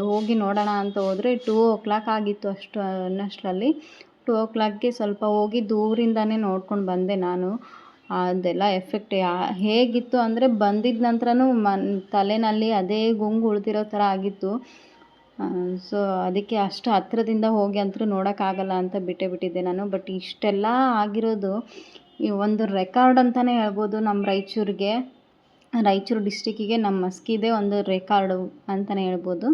ಹೋಗಿ ನೋಡೋಣ ಅಂತ ಹೋದರೆ ಟೂ ಓ ಕ್ಲಾಕ್ ಆಗಿತ್ತು ಅಷ್ಟು ಅನ್ನೋಷ್ಟರಲ್ಲಿ. ಟೂ ಓ ಕ್ಲಾಕ್ಗೆ ಸ್ವಲ್ಪ ಹೋಗಿ ದೂರಿಂದನೇ ನೋಡ್ಕೊಂಡು ಬಂದೆ ನಾನು. ಅದೆಲ್ಲ ಎಫೆಕ್ಟ್ ಹೇಗಿತ್ತು ಅಂದರೆ ಬಂದಿದ್ದ ನಂತರನೂ ಮನ್ ತಲೆಯಲ್ಲಿ ಅದೇ ಗುಂಗು ಉಳಿದಿರೋ ಥರ ಆಗಿತ್ತು. ಸೊ ಅದಕ್ಕೆ ಅಷ್ಟು ಹತ್ತಿರದಿಂದ ಹೋಗಿ ಅಂತೂ ನೋಡೋಕ್ಕಾಗಲ್ಲ ಅಂತ ಬಿಟ್ಟೇ ಬಿಟ್ಟಿದ್ದೆ ನಾನು. ಬಟ್ ಇಷ್ಟೆಲ್ಲ ಆಗಿರೋದು, ಈ ಒಂದು ರೆಕಾರ್ಡ್ ಅಂತಲೇ ಹೇಳ್ಬೋದು ನಮ್ಮ ರಾಯಚೂರಿಗೆ. ರಾಯಚೂರು ಡಿಸ್ಟಿಕ್ಕಿಗೆ ನಮ್ಮ ಮಸ್ಕಿದೆ ಒಂದು ರೆಕಾರ್ಡು ಅಂತಲೇ ಹೇಳ್ಬೋದು.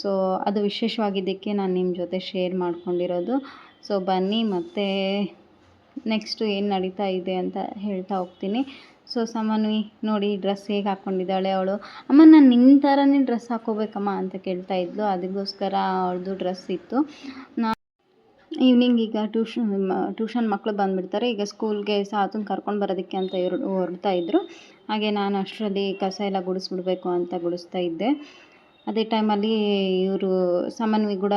ಸೊ ಅದು ವಿಶೇಷವಾಗಿದ್ದಕ್ಕೆ ನಾನು ನಿಮ್ಮ ಜೊತೆ ಶೇರ್ ಮಾಡ್ಕೊಂಡಿರೋದು. ಸೊ ಬನ್ನಿ ಮತ್ತು ನೆಕ್ಸ್ಟು ಏನು ನಡೀತಾ ಇದೆ ಅಂತ ಹೇಳ್ತಾ ಹೋಗ್ತೀನಿ. ಸೊ ಸಮನ್ವಿ, ನೋಡಿ ಡ್ರೆಸ್ ಹೇಗೆ ಹಾಕ್ಕೊಂಡಿದ್ದಾಳೆ ಅವಳು. ಅಮ್ಮ, ನಾನು ನಿನ್ನ ಥರನೇ ಡ್ರೆಸ್ ಹಾಕೋಬೇಕಮ್ಮ ಅಂತ ಕೇಳ್ತಾ ಇದ್ಲು. ಅದಕ್ಕೋಸ್ಕರ ಅವಳದು ಡ್ರೆಸ್ ಇತ್ತು. ನಾ ಈವ್ನಿಂಗ್ ಈಗ ಟ್ಯೂಷನ್ ಟ್ಯೂಷನ್ ಮಕ್ಕಳು ಬಂದುಬಿಡ್ತಾರೆ. ಈಗ ಸ್ಕೂಲ್ಗೆ ಸಾತುನ ಕರ್ಕೊಂಡು ಬರೋದಕ್ಕೆ ಅಂತ ಹೊರಡ್ತಾ ಇದ್ದರು ಹಾಗೆ ನಾನು ಅಷ್ಟರಲ್ಲಿ ಕಸ ಎಲ್ಲ ಗುಡಿಸ್ಬಿಡ್ಬೇಕು ಅಂತ ಗುಡಿಸ್ತಾ ಇದ್ದೆ. ಅದೇ ಟೈಮಲ್ಲಿ ಇವರು ಸಮನ್ವಿ ಕೂಡ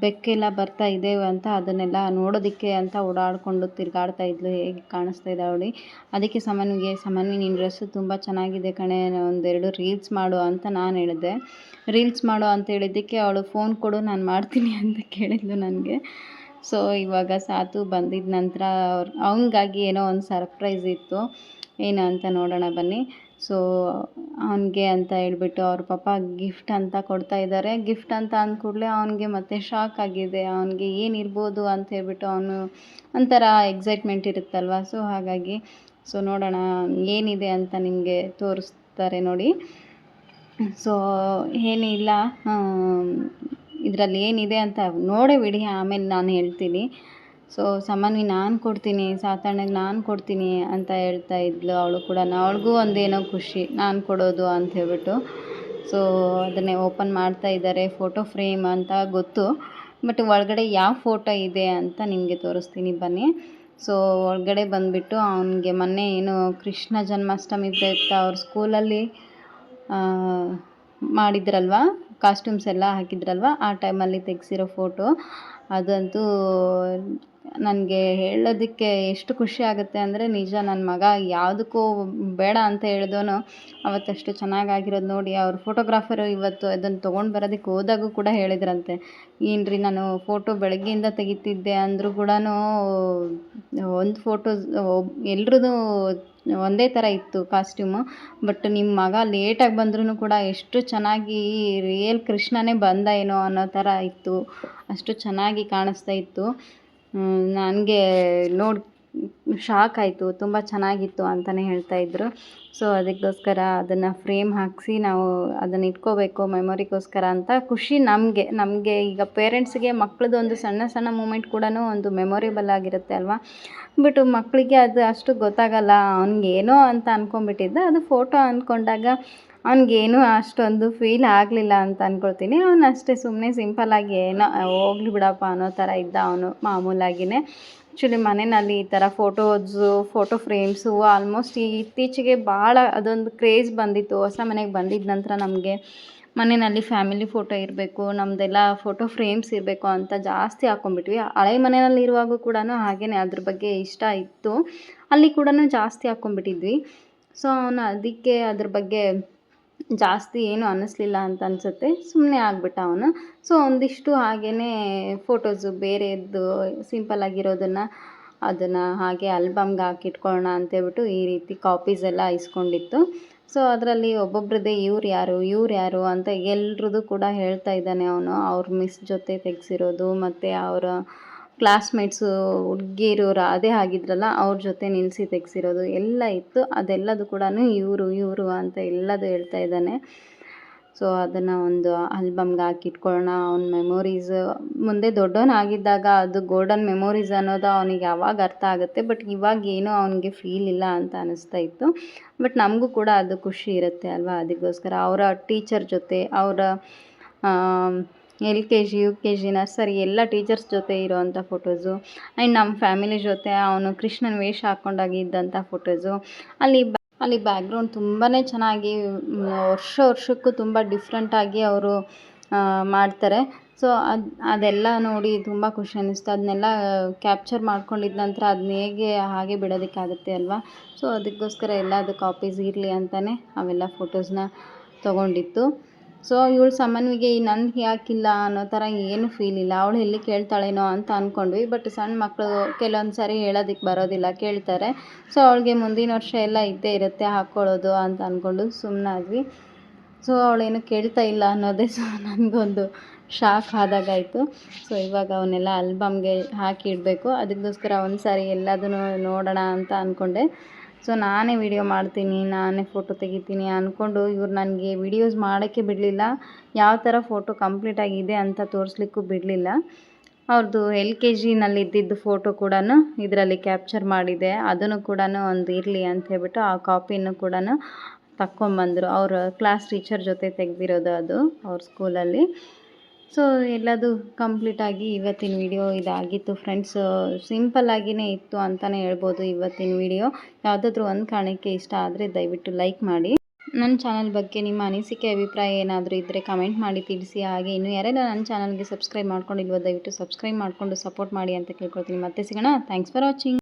ಬೆಕ್ಕೆಲ್ಲ ಬರ್ತಾ ಇದೆ ಅಂತ ಅದನ್ನೆಲ್ಲ ನೋಡೋದಕ್ಕೆ ಅಂತ ಓಡಾಡಿಕೊಂಡು ತಿರುಗಾಡ್ತಾ ಇದ್ಲು, ಹೇಗೆ ಕಾಣಿಸ್ತಾ ಇದೆ ಅವಳಿ. ಅದಕ್ಕೆ ಸಾಮಾನ್ವಿಗೆ ಸಮನ್ವಿ ನಿನ್ನ ಡ್ರೆಸ್ಸು ತುಂಬ ಚೆನ್ನಾಗಿದೆ ಕಣೆ, ಒಂದೆರಡು ರೀಲ್ಸ್ ಮಾಡು ಅಂತ ನಾನು ಹೇಳಿದೆ ರೀಲ್ಸ್ ಮಾಡು ಅಂತ ಹೇಳಿದ್ದಕ್ಕೆ ಅವಳು, ಫೋನ್ ಕೊಡು, ನಾನು ಮಾಡ್ತೀನಿ ಅಂತ ಕೇಳಿದ್ಲು ನನಗೆ. ಸೊ, ಇವಾಗ ಸಾತು ಬಂದಿದ್ದ ನಂತರ ಅವ್ರು, ಅವನಿಗಾಗಿ ಏನೋ ಒಂದು ಸರ್ಪ್ರೈಸ್ ಇತ್ತು. ಏನು ಅಂತ ನೋಡೋಣ ಬನ್ನಿ. ಸೊ ಅವನಿಗೆ ಅಂತ ಹೇಳ್ಬಿಟ್ಟು ಅವ್ರ ಪಾಪ ಗಿಫ್ಟ್ ಅಂತ ಕೊಡ್ತಾ ಇದ್ದಾರೆ. ಗಿಫ್ಟ್ ಅಂತ ಅಂದ ಕೂಡಲೇ ಅವನಿಗೆ ಮತ್ತೆ ಶಾಕ್ ಆಗಿದೆ. ಅವನಿಗೆ ಏನಿರ್ಬೋದು ಅಂತ ಹೇಳ್ಬಿಟ್ಟು ಅವನು ಒಂಥರ ಎಕ್ಸೈಟ್ಮೆಂಟ್ ಇರುತ್ತಲ್ವ? ಸೊ ಹಾಗಾಗಿ ಸೊ ನೋಡೋಣ ಏನಿದೆ ಅಂತ ನಿಮಗೆ ತೋರಿಸ್ತಾರೆ ನೋಡಿ. ಸೊ ಏನಿಲ್ಲ ಇದರಲ್ಲಿ ಏನಿದೆ ಅಂತ ನೋಡೇ ಬಿಡಿ. ಆಮೇಲೆ ನಾನು ಹೇಳ್ತೀನಿ. ಸೊ ಸಮನ್ವಿ ನಾನು ಕೊಡ್ತೀನಿ ಸಾತಣ್ಣಗೆ ನಾನು ಕೊಡ್ತೀನಿ ಅಂತ ಹೇಳ್ತಾ ಇದ್ಲು ಅವಳು ಕೂಡ. ಅವಳಿಗೂ ಒಂದೇನೋ ಖುಷಿ, ನಾನು ಕೊಡೋದು ಅಂತ ಹೇಳ್ಬಿಟ್ಟು. ಸೊ ಅದನ್ನೇ ಓಪನ್ ಮಾಡ್ತಾ ಇದ್ದಾರೆ. ಫೋಟೋ ಫ್ರೇಮ್ ಅಂತ ಗೊತ್ತು. ಬಟ್ ಒಳಗಡೆ ಯಾವ ಫೋಟೋ ಇದೆ ಅಂತ ನಿಮಗೆ ತೋರಿಸ್ತೀನಿ, ಬನ್ನಿ. ಸೊ ಒಳಗಡೆ ಬಂದುಬಿಟ್ಟು ಅವನಿಗೆ ಮೊನ್ನೆ ಏನು ಕೃಷ್ಣ ಜನ್ಮಾಷ್ಟಮಿ ಪ್ರಯುಕ್ತ ಅವ್ರ ಸ್ಕೂಲಲ್ಲಿ ಮಾಡಿದ್ರಲ್ವ? ಕಾಸ್ಟ್ಯೂಮ್ಸ್ ಎಲ್ಲ ಹಾಕಿದ್ರಲ್ವ? ಆ ಟೈಮಲ್ಲಿ ತೆಗೆಸಿರೋ ಫೋಟೋ. ಅದಂತೂ ನನಗೆ ಹೇಳೋದಕ್ಕೆ ಎಷ್ಟು ಖುಷಿ ಆಗುತ್ತೆ ಅಂದರೆ, ನಿಜ ನನ್ನ ಮಗ ಯಾವುದಕ್ಕೂ ಬೇಡ ಅಂತ ಹೇಳಿದವನು ಅವತ್ತಷ್ಟು ಚೆನ್ನಾಗಾಗಿರೋದು ನೋಡಿ ಅವ್ರ ಫೋಟೋಗ್ರಾಫರು ಇವತ್ತು ಅದನ್ನು ತೊಗೊಂಡು ಬರೋದಕ್ಕೆ ಹೋದಾಗೂ ಕೂಡ ಹೇಳಿದ್ರಂತೆ. ಏನು ನಾನು ಫೋಟೋ ಬೆಳಗ್ಗೆಯಿಂದ ತೆಗಿತಿದ್ದೆ ಅಂದರೂ ಕೂಡ ಒಂದು ಫೋಟೋಸ್ ಎಲ್ರದ್ದು ಒಂದೇ ಥರ ಇತ್ತು ಕಾಸ್ಟ್ಯೂಮು ಬಟ್ ನಿಮ್ಮ ಮಗ ಲೇಟಾಗಿ ಬಂದ್ರೂ ಕೂಡ ಎಷ್ಟು ಚೆನ್ನಾಗಿ ರಿಯಲ್ ಕೃಷ್ಣನೇ ಬಂದ ಏನೋ ಅನ್ನೋ ಥರ ಇತ್ತು. ಅಷ್ಟು ಚೆನ್ನಾಗಿ ಕಾಣಿಸ್ತಾ ಇತ್ತು. ನನಗೆ ನೋಡಿ ಶಾಕ್ ಆಯಿತು, ತುಂಬ ಚೆನ್ನಾಗಿತ್ತು ಅಂತಲೇ ಹೇಳ್ತಾ ಇದ್ರು. ಸೊ ಅದಕ್ಕೋಸ್ಕರ ಅದನ್ನು ಫ್ರೇಮ್ ಹಾಕಿಸಿ ನಾವು ಅದನ್ನು ಇಟ್ಕೋಬೇಕು ಮೆಮೊರಿಗೋಸ್ಕರ ಅಂತ. ಖುಷಿ ನಮಗೆ ನಮಗೆ ಈಗ ಪೇರೆಂಟ್ಸ್ಗೆ ಮಕ್ಳದ್ದು ಒಂದು ಸಣ್ಣ ಸಣ್ಣ ಮೂಮೆಂಟ್ ಕೂಡ ಒಂದು ಮೆಮೊರೇಬಲ್ ಆಗಿರುತ್ತೆ ಅಲ್ವಾ? ಬಿಟ್ಟು ಮಕ್ಕಳಿಗೆ ಅದು ಅಷ್ಟು ಗೊತ್ತಾಗಲ್ಲ, ಅವ್ನಿಗೇನೋ ಅಂತ ಅಂದ್ಕೊಂಬಿಟ್ಟಿದ್ದ ಅದು ಫೋಟೋ ಅಂದ್ಕೊಂಡಾಗ ಅವ್ನಿಗೇನು ಅಷ್ಟೊಂದು ಫೀಲ್ ಆಗಲಿಲ್ಲ ಅಂತ ಅಂದ್ಕೊಳ್ತೀನಿ ಅವನು ಅಷ್ಟೇ ಸುಮ್ಮನೆ ಸಿಂಪಲ್ಲಾಗಿ ಏನೋ ಹೋಗ್ಲಿ ಬಿಡಪ್ಪ ಅನ್ನೋ ಥರ ಇದ್ದ ಅವನು ಮಾಮೂಲಾಗಿಯೇ ಆ್ಯಕ್ಚುಲಿ ಮನೆಯಲ್ಲಿ ಈ ಥರ ಫೋಟೋಸು ಫೋಟೋ ಫ್ರೇಮ್ಸು ಆಲ್ಮೋಸ್ಟ್ ಇತ್ತೀಚೆಗೆ ಭಾಳ ಅದೊಂದು ಕ್ರೇಜ್ ಬಂದಿತ್ತು. ಹೊಸ ಮನೆಗೆ ಬಂದಿದ್ದ ನಂತರ ನಮಗೆ ಮನೆಯಲ್ಲಿ ಫ್ಯಾಮಿಲಿ ಫೋಟೋ ಇರಬೇಕು ನಮ್ಮದೆಲ್ಲ ಫೋಟೋ ಫ್ರೇಮ್ಸ್ ಇರಬೇಕು ಅಂತ ಜಾಸ್ತಿ ಹಾಕ್ಕೊಂಬಿಟ್ವಿ ಹಳೆ ಮನೆಯಲ್ಲಿ ಇರುವಾಗೂ ಕೂಡ ಹಾಗೇ ಅದ್ರ ಬಗ್ಗೆ ಇಷ್ಟ ಇತ್ತು. ಅಲ್ಲಿ ಕೂಡ ಜಾಸ್ತಿ ಹಾಕ್ಕೊಂಬಿಟ್ಟಿದ್ವಿ ಸೊ ಅವನು ಅದಕ್ಕೆ ಅದ್ರ ಬಗ್ಗೆ ಜಾಸ್ತಿ ಏನು ಅನ್ನಿಸ್ಲಿಲ್ಲ ಅಂತ ಅನಿಸುತ್ತೆ. ಸುಮ್ಮನೆ ಆಗಿಬಿಟ್ಟ ಅವನು. ಸೊ ಒಂದಿಷ್ಟು ಹಾಗೇ ಫೋಟೋಸು ಬೇರೆಯದ್ದು ಸಿಂಪಲ್ಲಾಗಿರೋದನ್ನು ಅದನ್ನು ಹಾಗೆ ಆಲ್ಬಮ್ಗೆ ಹಾಕಿಟ್ಕೊಳ್ಳೋಣ ಅಂತೇಳ್ಬಿಟ್ಟು ಈ ರೀತಿ ಕಾಪೀಸ್ ಎಲ್ಲ ಇಸ್ಕೊಂಡಿತ್ತು. ಸೊ ಅದರಲ್ಲಿ ಒಬ್ಬೊಬ್ರದ್ದೇ ಇವ್ರು ಯಾರು ಇವ್ರು ಯಾರು ಅಂತ ಎಲ್ರದ್ದು ಕೂಡ ಹೇಳ್ತಾ ಇದ್ದಾನೆ ಅವನು. ಅವ್ರ ಮಿಸ್ ಜೊತೆ ತೆಗೆಸಿರೋದು, ಮತ್ತು ಅವರ ಕ್ಲಾಸ್ಮೇಟ್ಸು ಹುಡುಗಿರು ಅದೇ ಆಗಿದ್ರಲ್ಲ, ಅವ್ರ ಜೊತೆ ನಿಲ್ಲಿಸಿ ತೆಗೆಸಿರೋದು ಎಲ್ಲ ಇತ್ತು. ಅದೆಲ್ಲದು ಕೂಡ ಇವರು ಇವರು ಅಂತ ಎಲ್ಲದು ಹೇಳ್ತಾ ಇದ್ದಾನೆ. ಸೊ ಅದನ್ನು ಒಂದು ಆಲ್ಬಮ್ಗೆ ಹಾಕಿ ಇಟ್ಕೊಳ್ಳೋಣ, ಅವ್ನ ಮೆಮೊರೀಸ್ ಮುಂದೆ ದೊಡ್ಡವನಾಗಿದ್ದಾಗ ಅದು ಗೋಲ್ಡನ್ ಮೆಮೊರೀಸ್ ಅನ್ನೋದು ಅವನಿಗೆ ಯಾವಾಗ ಅರ್ಥ ಆಗುತ್ತೆ ಬಟ್ ಇವಾಗ ಏನೂ ಅವನಿಗೆ ಫೀಲ್ ಇಲ್ಲ ಅಂತ ಅನ್ನಿಸ್ತಾ ಇತ್ತು. ಬಟ್ ನಮಗೂ ಕೂಡ ಅದು ಖುಷಿ ಇರುತ್ತೆ ಅಲ್ವಾ? ಅದಕ್ಕೋಸ್ಕರ ಅವರ ಟೀಚರ್ ಜೊತೆ, ಅವರ L K G, U K G nursery ಎಲ್ಲ ಟೀಚರ್ಸ್ ಜೊತೆ ಇರೋವಂಥ ಫೋಟೋಸು. ಆ್ಯಂಡ್ ನಮ್ಮ ಫ್ಯಾಮಿಲಿ ಜೊತೆ ಅವನು ಕೃಷ್ಣನ ವೇಷ ಹಾಕ್ಕೊಂಡಾಗಿದ್ದಂಥ ಫೋಟೋಸು. ಅಲ್ಲಿ ಅಲ್ಲಿ ಬ್ಯಾಕ್ಗ್ರೌಂಡ್ ತುಂಬಾ ಚೆನ್ನಾಗಿ ವರ್ಷ ವರ್ಷಕ್ಕೂ ತುಂಬ ಡಿಫ್ರೆಂಟಾಗಿ ಅವರು ಮಾಡ್ತಾರೆ. ಸೊ ಅದು, ಅದೆಲ್ಲ ನೋಡಿ ತುಂಬ ಖುಷಿ ಅನ್ನಿಸ್ತು. ಅದನ್ನೆಲ್ಲ ಕ್ಯಾಪ್ಚರ್ ಮಾಡ್ಕೊಂಡಿದ್ದ ನಂತರ ಅದನ್ನ ಹೇಗೆ, ಹಾಗೆ ಬಿಡೋದಕ್ಕಾಗುತ್ತೆ ಅಲ್ವಾ? ಸೊ ಅದಕ್ಕೋಸ್ಕರ ಎಲ್ಲ ಅದು ಕಾಪೀಸ್ ಇರಲಿ ಅಂತಲೇ ಅವೆಲ್ಲ ಫೋಟೋಸ್ನ ತೊಗೊಂಡಿತ್ತು ಸೊ ಇವಳು ಸಮನ್ವಿಗೆ ನನ್ಗೆ ಯಾಕಿಲ್ಲ ಅನ್ನೋ ಥರ ಏನು ಫೀಲ್ ಇಲ್ಲ. ಅವಳು ಎಲ್ಲಿ ಕೇಳ್ತಾಳೇನೋ ಅಂತ ಅಂದ್ಕೊಂಡ್ವಿ ಬಟ್ ಸಣ್ಣ ಮಕ್ಕಳು ಕೆಲವೊಂದು ಸಾರಿ ಹೇಳೋದಕ್ಕೆ ಬರೋದಿಲ್ಲ, ಕೇಳ್ತಾರೆ. ಸೊ ಅವಳಿಗೆ ಮುಂದಿನ ವರ್ಷ ಎಲ್ಲ ಇದ್ದೇ ಇರುತ್ತೆ ಹಾಕ್ಕೊಳ್ಳೋದು ಅಂತ ಅಂದ್ಕೊಂಡು ಸುಮ್ಮನಾದ್ವಿ ಸೊ ಅವಳೇನು ಕೇಳ್ತಾ ಇಲ್ಲ ಅನ್ನೋದೇ ಸೊ ನನಗೊಂದು ಶಾಕ್ ಆದಾಗಾಯಿತು ಸೊ ಇವಾಗ ಅವನ್ನೆಲ್ಲ ಆಲ್ಬಮ್ಗೆ ಹಾಕಿ ಇಡಬೇಕು. ಅದಕ್ಕೋಸ್ಕರ ಒಂದು ಸಾರಿ ಎಲ್ಲದನ್ನು ನೋಡೋಣ ಅಂತ ಅಂದ್ಕೊಂಡೆ ಸೊ ನಾನೇ ವಿಡಿಯೋ ಮಾಡ್ತೀನಿ, ನಾನೇ ಫೋಟೋ ತೆಗಿತೀನಿ ಅಂದ್ಕೊಂಡು ಇವ್ರು ನನಗೆ ವಿಡಿಯೋಸ್ ಮಾಡೋಕ್ಕೆ ಬಿಡಲಿಲ್ಲ. ಯಾವ ಥರ ಫೋಟೋ ಕಂಪ್ಲೀಟಾಗಿದೆ ಅಂತ ತೋರಿಸ್ಲಿಕ್ಕೂ ಬಿಡಲಿಲ್ಲ. ಅವ್ರದ್ದು ಎಲ್ ಕೆ ಜಿನಲ್ಲಿ ಇದ್ದಿದ್ದು ಫೋಟೋ ಕೂಡ ಇದರಲ್ಲಿ ಕ್ಯಾಪ್ಚರ್ ಮಾಡಿದೆ. ಅದನ್ನು ಕೂಡ ಒಂದು ಇರಲಿ ಅಂತ ಹೇಳ್ಬಿಟ್ಟು ಆ ಕಾಪಿಯನ್ನು ಕೂಡ ತಕ್ಕೊಂಬಂದರು. ಅವ್ರ ಕ್ಲಾಸ್ ಟೀಚರ್ ಜೊತೆ ತೆಗೆದಿರೋದು ಅದು, ಅವ್ರ ಸ್ಕೂಲಲ್ಲಿ ಸೊ ಎಲ್ಲದು ಕಂಪ್ಲೀಟಾಗಿ ಇವತ್ತಿನ ವಿಡಿಯೋ ಇದಾಗಿತ್ತು ಫ್ರೆಂಡ್ಸ್ ಸಿಂಪಲ್ಲಾಗಿಯೇ ಇತ್ತು ಅಂತಲೇ ಹೇಳ್ಬೋದು ಇವತ್ತಿನ ವಿಡಿಯೋ ಯಾವುದಾದ್ರೂ ಒಂದು ಕಾರಣಕ್ಕೆ ಇಷ್ಟ ಆದರೆ ದಯವಿಟ್ಟು ಲೈಕ್ ಮಾಡಿ. ನನ್ನ ಚಾನಲ್ ಬಗ್ಗೆ ನಿಮ್ಮ ಅನಿಸಿಕೆ, ಅಭಿಪ್ರಾಯ ಏನಾದರೂ ಇದ್ದರೆ ಕಮೆಂಟ್ ಮಾಡಿ ತಿಳಿಸಿ. ಹಾಗೆ ಇನ್ನು ಯಾರೆಲ್ಲ ನನ್ನ ಚಾನಲ್ಗೆ ಸಬ್ಸ್ಕ್ರೈಬ್ ಮಾಡ್ಕೊಂಡಿಲ್ವೋ ದಯವಿಟ್ಟು ಸಬ್ಸ್ಕ್ರೈಬ್ ಮಾಡಿಕೊಂಡು ಸಪೋರ್ಟ್ ಮಾಡಿ ಅಂತ ಕೇಳ್ಕೊಳ್ತೀನಿ. ಮತ್ತೆ ಸಿಗೋಣ. Thanks for watching